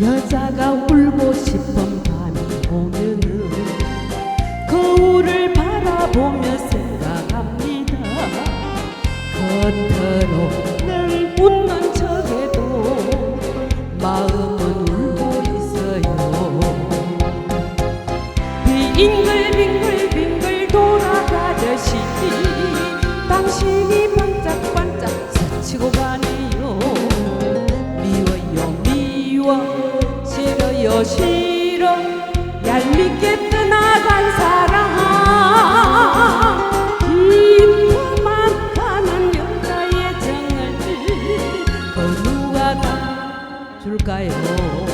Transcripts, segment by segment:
여자가 울고 싶은 밤이 오면은 거울을 바라보며 생각합니다. 겉으로 싫어 얄밉게 떠나간 사랑 깊어만 가는 여자의 정을 그 누가 다 줄까요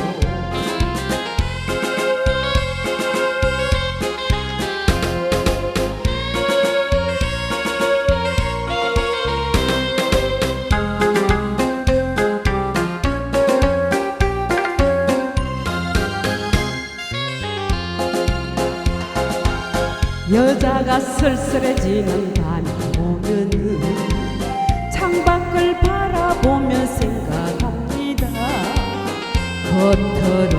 여자가 쓸쓸해지는 밤이 오면은 창밖을 바라보며 생각합니다. 겉으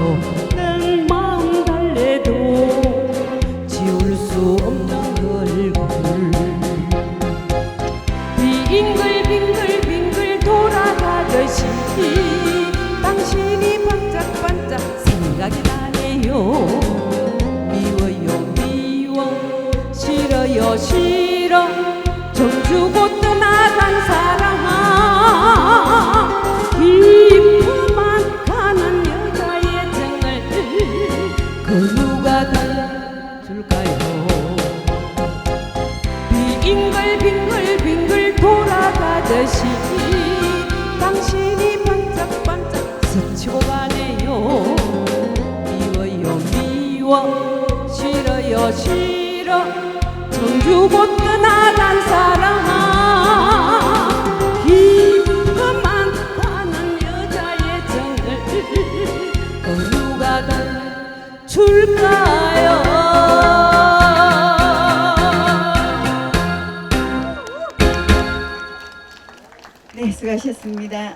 정주고 떠나간 사랑 깊어만 가는 여자의 정을 그 누가 달줄까요? 빙글빙글빙글 돌아가듯이 당신이 반짝반짝 스치고 가네요. 미워요 미워 싫어요 싫어. 정주고 줄까요 네, 수고하셨습니다.